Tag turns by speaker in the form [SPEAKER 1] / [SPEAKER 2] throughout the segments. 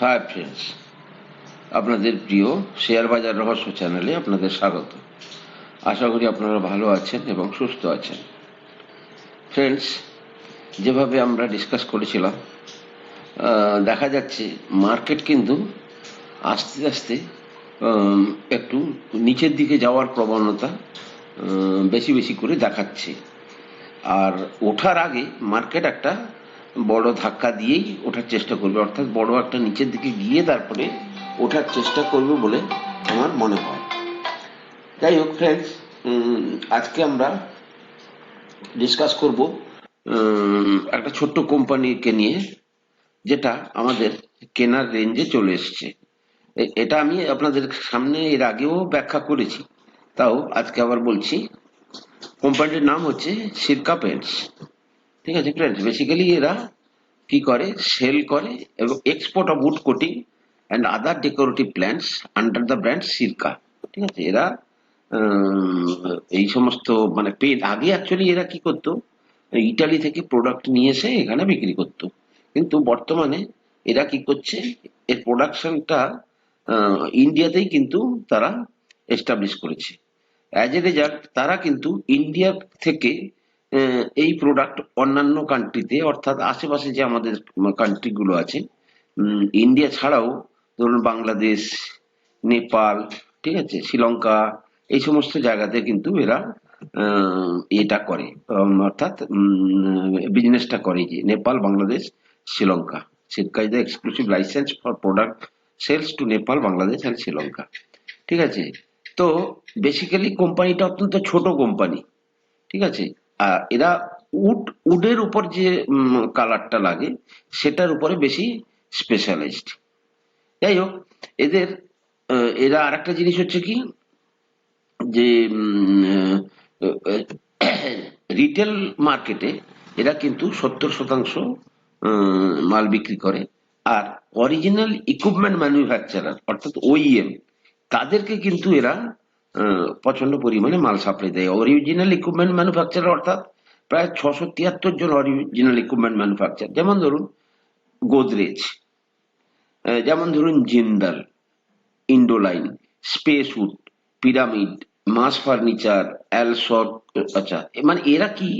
[SPEAKER 1] Hi friends আপনাদের প্রিয় share বাজার রহস্য চ্যানেলে আপনাদের স্বাগত। আশা করি আপনারা ভালো আছেন এবং সুস্থ আছেন। ফ্রেন্ডস যেভাবে আমরা ডিসকাস করেছিলাম দেখা যাচ্ছে মার্কেট কিন্তু আস্তে আস্তে একটু নিচের দিকে যাওয়ার প্রবণতা বেশি বেশি করে দেখাচ্ছে। আর ওঠার আগে মার্কেট একটা বড় ধাক্কা দিয়েই ওঠার চেষ্টা করবে। অর্থাৎ বড় একটা নিচের দিকে গিয়ে তারপরে ওঠার চেষ্টা করবে বলে আমার মনে হয়। যাই হোক ফ্রেন্ডস আজকে আমরা ডিসকাস করব একটা ছোট্ট কোম্পানিকে নিয়ে, যেটা আমাদের কেনার রেঞ্জে চলে এসছে। এটা আমি আপনাদের সামনে এর আগেও ব্যাখ্যা করেছি। তাও আজকে আবার বলছি কোম্পানিটির নাম হচ্ছে সিরকা পেন্টস ঠিক আছে ফ্রেন্ডস বেসিক্যালি এরা কি করে? সেল করে এবং export of wood coating and other decorative plants under the brand Sirca ঠিক আছে? এরা এই সমস্ত মানে পেন আগে অ্যাকচুয়ালি এরা কি করতো? ইটালি থেকে প্রোডাক্ট নিয়ে এসে এখানে বিক্রি করতো। কিন্তু বর্তমানে এরা কি করছে? এর প্রোডাকশনটা ইন্ডিয়াতেই কিন্তু তারা এস্টাবলিশ করেছে। অ্যাজ এ রেজাল্ট তারা কিন্তু ইন্ডিয়া থেকে এই প্রোডাক্ট অন্যান্য কান্ট্রিতে অর্থাৎ আশেপাশে যে আমাদের কান্ট্রি গুলো আছে ইন্ডিয়া ছাড়াও ধরুন বাংলাদেশ নেপাল ঠিক আছে শ্রীলঙ্কা এই সমস্ত জায়গাতে কিন্তু এরা এটা করে অর্থাৎ বিজনেসটা করে যে Nepal Bangladesh Sri Lanka is the exclusive licence for product sales to Nepal Bangladesh and Sri Lanka ঠিক আছে? তো বেসিক্যালি কোম্পানিটা অত্যন্ত ছোট কোম্পানি ঠিক আছে? এরা উড উডের উপর যে কালারটা লাগে, সেটার উপরে বেশি স্পেশালাইজড যাই হোক, এদের এরা আরেকটা জিনিস হচ্ছে কি, যে রিটেল মার্কেটে এরা কিন্তু সত্তর শতাংশ মাল বিক্রি করে। আর অরিজিনাল ইকুইপমেন্ট ম্যানুফ্যাকচারার অর্থাৎ ওইএম তাদেরকে কিন্তু এরা প্রচণ্ড পরিমাণে মাল সাপ্লাই দেয়। অরিজিনাল ইকুইপমেন্ট ম্যানুফ্যাকচারার অর্থাৎ প্রায় ছশো তিয়াত্তর জন অরিজিনাল ইকুইপমেন্ট ম্যানুফ্যাকচার যেমন ধরুন গোদরেজ যেমন ধরুন Jindal Indoline space wood pyramid mass furniture also আচ্ছা মানে এরা কি?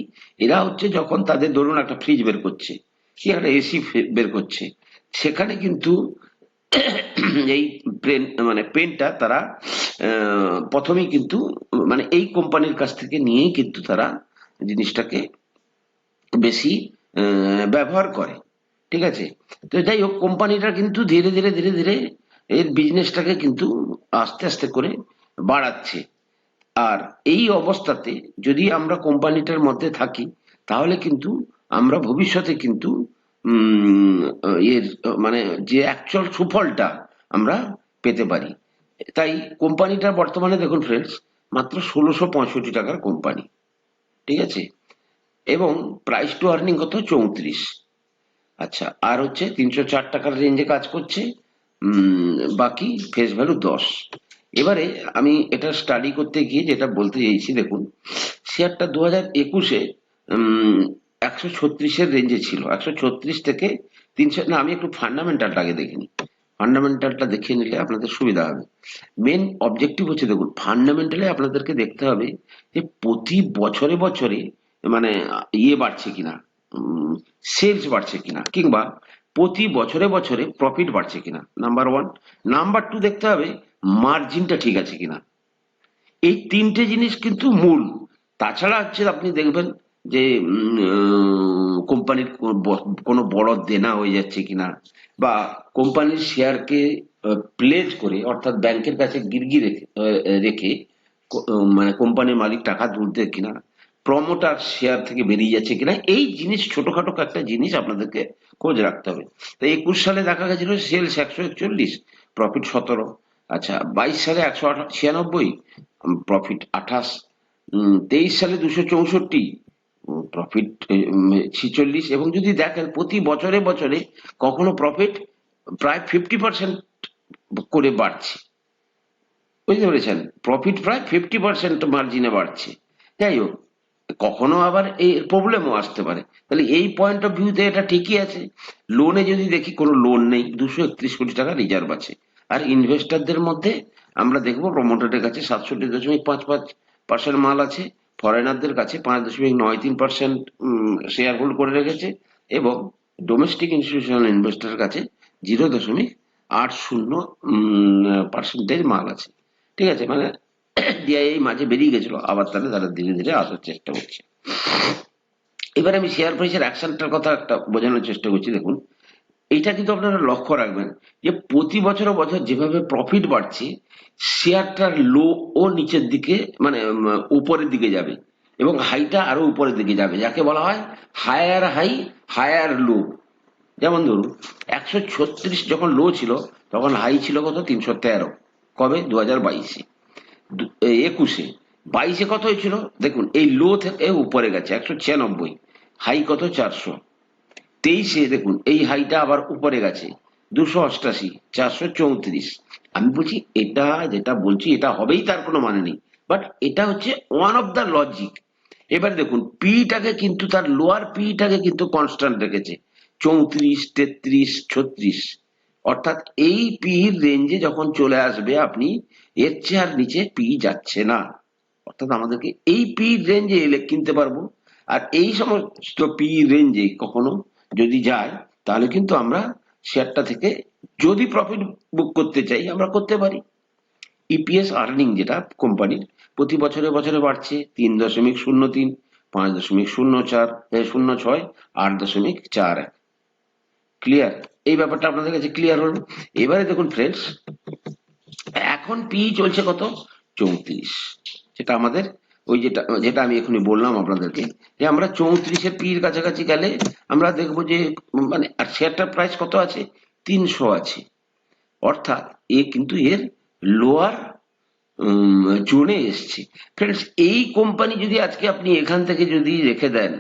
[SPEAKER 1] এরা হচ্ছে যখন তাদের ধরুন একটা ফ্রিজ বের করছে, কি একটা এসি বের করছে, সেখানে কিন্তু এই পেন মানে পেনটা তারা প্রথমেই কিন্তু মানে এই কোম্পানির কাছ থেকে নিয়েই কিন্তু তারা জিনিসটাকে বেশি ব্যবহার করে। ঠিক আছে? তো যাই হোক কোম্পানিটা কিন্তু ধীরে ধীরে ধীরে ধীরে এর বিজনেসটাকে কিন্তু আস্তে আস্তে করে বাড়াচ্ছে। আর এই অবস্থাতে যদি আমরা কোম্পানিটার মধ্যে থাকি, তাহলে কিন্তু আমরা ভবিষ্যতে কিন্তু এর মানে যে অ্যাকচুয়াল সুফলটা আমরা পেতে পারি। তাই কোম্পানিটা বর্তমানে দেখুন ফ্রেন্ডস মাত্র ষোলোশো পঁয়ষট্টি টাকার কোম্পানি। ঠিক আছে? এবং প্রাইস টু আর্নিং কত? চৌত্রিশ। আচ্ছা আর হচ্ছে তিনশো চার টাকার রেঞ্জে কাজ করছে বাকি ফেস ভ্যালু দশ। এবারে আমি এটা স্টাডি করতে গিয়ে যেটা বলতে চাইছি, দেখুন শেয়ারটা দু হাজার একুশে একশো ছত্রিশের রেঞ্জে ছিল। একশো ছত্রিশ থেকে তিনশো, না, আমি একটু ফান্ডামেন্টালটা আগে দেখিনি ফান্ডামেন্টালটা দেখে নিলে আপনাদের সুবিধা হবে। মেন অবজেক্টিভ হচ্ছে, দেখুন ফান্ডামেন্টালি আপনাদেরকে দেখতে হবে যে প্রতি বছরে বছরে মানে ইয়ে বাড়ছে কিনা সেলস বাড়ছে কিনা, কিংবা প্রতি বছরে বছরে প্রফিট বাড়ছে কিনা নাম্বার ওয়ান নাম্বার টু দেখতে হবে মার্জিনটা ঠিক আছে কিনা। এই তিনটে জিনিস কিন্তু মূল। তাছাড়া হচ্ছে, আপনি দেখবেন যে কোম্পানির কোনো বড় দেনা হয়ে যাচ্ছে কিনা বা কোম্পানির শেয়ারকে প্লেজ করে, অর্থাৎ ব্যাংকের কাছে গিরগি রেখে রেখে মানে কোম্পানির মালিক টাকা তুলতে কিনা প্রমোটার শেয়ার থেকে বেরিয়ে যাচ্ছে কিনা, এই জিনিস, ছোটখাটো একটা জিনিস আপনাদেরকে খোঁজ রাখতে হবে। তো একুশ সালে দেখা গেছিল সেলস একশো একচল্লিশ প্রফিট সতেরো আচ্ছা বাইশ সালে একশো ছিয়ানব্বই প্রফিট আঠাশ তেইশ সালে দুশো চৌষট্টি প্রফিট ছিচল্লিশ, এবং যদি দেখেন প্রতি বছরে বছরে কখনো প্রফিট প্রায় ফিফটি পার্সেন্ট করে বাড়ছে। বুঝতে পেরেছেন? প্রফিট প্রায় ফিফটি পার্সেন্ট মার্জিনে বাড়ছে। যাই হোক, কখনো আবার এই প্রবলেমও আসতে পারে। তাহলে এই পয়েন্ট অফ ভিউতে এটা ঠিকই আছে। লোনে যদি দেখি কোনো লোন নেই, দুশো একত্রিশ কোটি টাকা রিজার্ভ আছে। আর ইনভেস্টারদের মধ্যে আমরা দেখব প্রমোটারের কাছে সাতষট্টি দশমিক পাঁচ পাঁচ পার্সেন্ট মাল আছে। ফরেনারদের কাছে পাঁচ দশমিক নয় তিন পার্সেন্ট শেয়ার হোল্ড করে রেখেছে এবং ডোমেস্টিক ইনস্টিটিউশনাল ইনভেস্টরের কাছে জিরো দশমিক আট শূন্য পার্সেন্টেজ মাল আছে। ঠিক আছে? মানে ডিআইআই মাঝে বেরিয়ে গেছিল, আবার তাহলে তারা ধীরে ধীরে আসার চেষ্টা করছে। এবার আমি শেয়ার প্রাইসের অ্যাকশনটার কথা একটা বোঝানোর চেষ্টা করছি, দেখুন। এইটা কিন্তু আপনারা লক্ষ্য রাখবেন যে প্রতি বছর বছর যেভাবে প্রফিট বাড়ছে শেয়ারটার লো ও নিচের দিকে মানে উপরের দিকে যাবে এবং হাইটা আরও উপরের দিকে যাবে, যাকে বলা হয় হায়ার হাই হায়ার লো যেমন ধরুন, একশো ছত্রিশ যখন লো ছিল, তখন হাই ছিল কত? তিনশো তেরো। কবে? দু হাজার বাইশে একুশে। বাইশে কত হয়েছিল? দেখুন, এই লো থেকে উপরে গেছে, একশো ছিয়ানব্বই। হাই কত? চারশো। তেইশে, দেখুন, এই হাইটা আবার উপরে গেছে, দুশো অষ্টাশি, চারশো চৌত্রিশ। আমি বলছি, এটা যেটা বলছি, এটা হবেই, তার কোনো মানে নেই। বাট এটা হচ্ছে ওয়ান অফ দ্য লজিক এবার দেখুন পিটাকে কিন্তু তার লোয়ার পিটাকে কিন্তু কনস্ট্যান্ট রেখেছে। চৌত্রিশ, তেত্রিশ, ছত্রিশ। অর্থাৎ এই পির রেঞ্জে যখন চলে আসবে আপনি, এর চেয়ে আর নিচে পি যাচ্ছে না। অর্থাৎ আমাদেরকে এই পি রেঞ্জে এলে কিনতে পারব। আর এই সমস্ত পি রেঞ্জে কখনো যদি যায়, তাহলে কিন্তু আমরা শেয়ারটা থেকে যদি প্রফিট বুক করতে চাই, আমরা করতে পারি। ইপিএস আর্নিং যেটা কোম্পানির প্রতি বছরে বছরে বাড়ছে, তিন দশমিক শূন্য তিন, পাঁচ দশমিক শূন্য চার শূন্য ছয়, আট দশমিক চার এক। ক্লিয়ার এই ব্যাপারটা আপনাদের কাছে ক্লিয়ার হলো? এবারে দেখুন ফ্রেন্ডস এখন পি চলছে কত? চৌত্রিশ। যেটা আমাদের ওই যেটা যেটা আমি এখনই বললাম আপনাদেরকে, যে আমরা চৌত্রিশের পির কাছাকাছি গেলে আমরা দেখব যে মানে আর শেয়ারটার প্রাইস কত আছে? তিনশো আছে। অর্থাৎ এ কিন্তু এর লোয়ার জোনে এসছে। ফ্রেন্ডস এই কোম্পানি যদি আজকে আপনি এখান থেকে যদি রেখে দেন,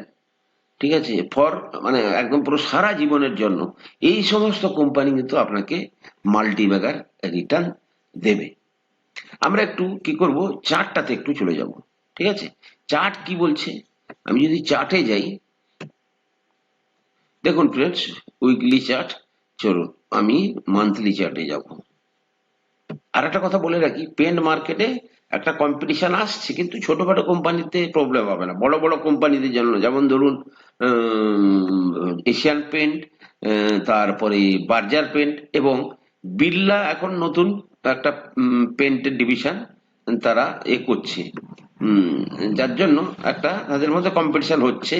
[SPEAKER 1] ঠিক আছে ফর মানে একদম পুরো সারা জীবনের জন্য, এই সমস্ত কোম্পানি কিন্তু আপনাকে মাল্টি ব্যাগার রিটার্ন দেবে। আমরা একটু কি করব? চারটাতে একটু চলে যাব। ঠিক আছে? চার্ট কি বলছে? আমি যদি চার্টে যাই, দেখুন ফ্রেন্ডস উইকলি চার্ট চলুন, আমি মান্থলি চার্টে যাব। আর একটা কথা বলে রাখি পেন্ট মার্কেটে একটা কম্পিটিশন আসছে, কিন্তু ছোটখাটো কোম্পানিতে প্রবলেম হবে না। বড় বড় কোম্পানিদের জন্য যেমন ধরুন এশিয়ান পেন্ট তারপরে বার্জার পেন্ট এবং বিড়লা এখন নতুন একটা পেন্টের ডিভিশন তারা এ করছে। যার জন্য একটা তাদের মধ্যে কম্পিটিশন হচ্ছে।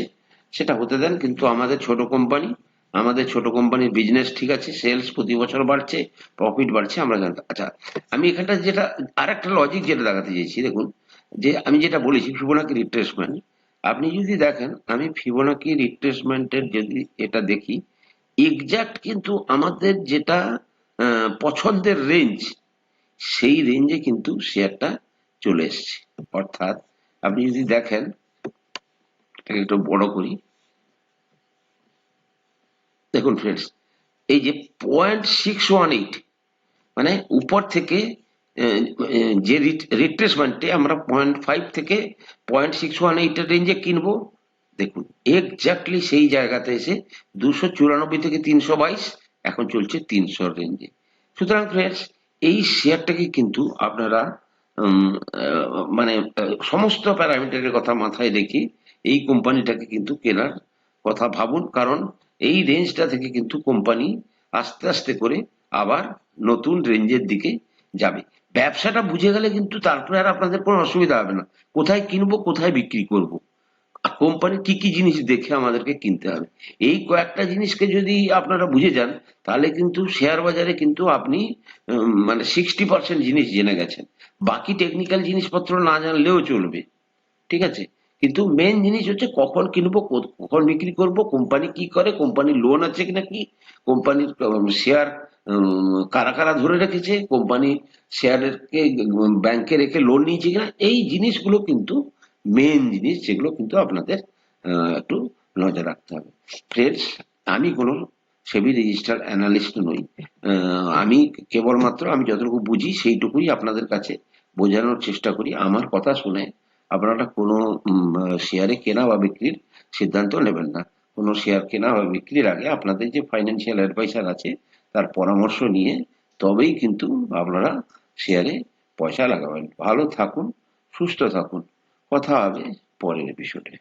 [SPEAKER 1] সেটা হতে দেন, কিন্তু আমাদের ছোট কোম্পানি আমাদের ছোট কোম্পানির বিজনেস ঠিক আছে সেলস প্রতি বছর বাড়ছে প্রফিট বাড়ছে, আমরা আচ্ছা আমি এখানটা যেটা আর একটা লজিক যেটা দেখাতে চাইছি, দেখুন, যে আমি যেটা বলেছি ফিবোনাকি রিট্রেসমেন্ট আপনি যদি দেখেন, আমি ফিবোনাকি রিট্রেসমেন্টের যদি এটা দেখি এক্সাক্ট কিন্তু আমাদের যেটা পছন্দের রেঞ্জ সেই রেঞ্জে কিন্তু শেয়ারটা চলে এসছে। অর্থাৎ আপনি যদি দেখেন একটু বড় করি। দেখুন ফ্রেন্ডস এই যে পয়েন্ট সিক্স ওয়ান এইট মানে উপর থেকে যে রিট্রেসমেন্টে আমরা পয়েন্ট ফাইভ থেকে পয়েন্ট সিক্স ওয়ান এইটের রেঞ্জে কিনবো। দেখুন এক্স্যাক্টলি সেই জায়গাতে এসে দুশো চুরানব্বই থেকে তিনশো বাইশ, এখন চলছে তিনশো রেঞ্জে সুতরাং ফ্রেন্ডস এই শেয়ারটাকে কিন্তু আপনারা মানে সমস্ত প্যারামিটারের কথা মাথায় রেখে এই কোম্পানিটাকে কিন্তু কেনার কথা ভাবুন। কারণ এই রেঞ্জটা থেকে কিন্তু কোম্পানি আস্তে আস্তে করে আবার নতুন রেঞ্জের দিকে যাবে। ব্যবসাটা বুঝে গেলে কিন্তু তারপরে আর আপনাদের কোনো অসুবিধা হবে না। কোথায় কিনবো, কোথায় বিক্রি করব? কোম্পানি কি কি জিনিস দেখে আমাদেরকে কিনতে হবে। এই কয়েকটা জিনিসকে যদি আপনারা বুঝে যান, তাহলে কিন্তু শেয়ার বাজারে কিন্তু আপনি মানে সিক্সটি পার্সেন্ট জিনিস জেনে গেছেন। বাকি টেকনিক্যাল জিনিসপত্র না জানলেও চলবে। ঠিক আছে? কিন্তু মেন জিনিস হচ্ছে কখন কিনবো কখন বিক্রি করব কোম্পানি কি করে কোম্পানির লোন আছে কি কোম্পানির শেয়ার কারা কারা ধরে রেখেছে কোম্পানি শেয়ারের ব্যাংকে রেখে লোন নিয়েছে কিনা, এই জিনিসগুলো কিন্তু মেন জিনিস যেগুলো কিন্তু আপনাদের একটু নজর রাখতে হবে। ফ্রেন্ডস আমি কোনো সেবি রেজিস্টার অ্যানালিস্ট নই। আমি কেবলমাত্র আমি যতটুকু বুঝি সেইটুকুই আপনাদের কাছে বোঝানোর চেষ্টা করি। আমার কথা শুনে আপনারা কোনো শেয়ারে কেনা বা বিক্রির সিদ্ধান্ত নেবেন না। কোনো শেয়ার কেনা বা বিক্রির আগে আপনাদের যে ফাইন্যান্সিয়াল অ্যাডভাইসার আছে, তার পরামর্শ নিয়ে তবেই কিন্তু আপনারা শেয়ারে পয়সা লাগাবেন। ভালো থাকুন, সুস্থ থাকুন। কথা হবে পরের এপিসোডে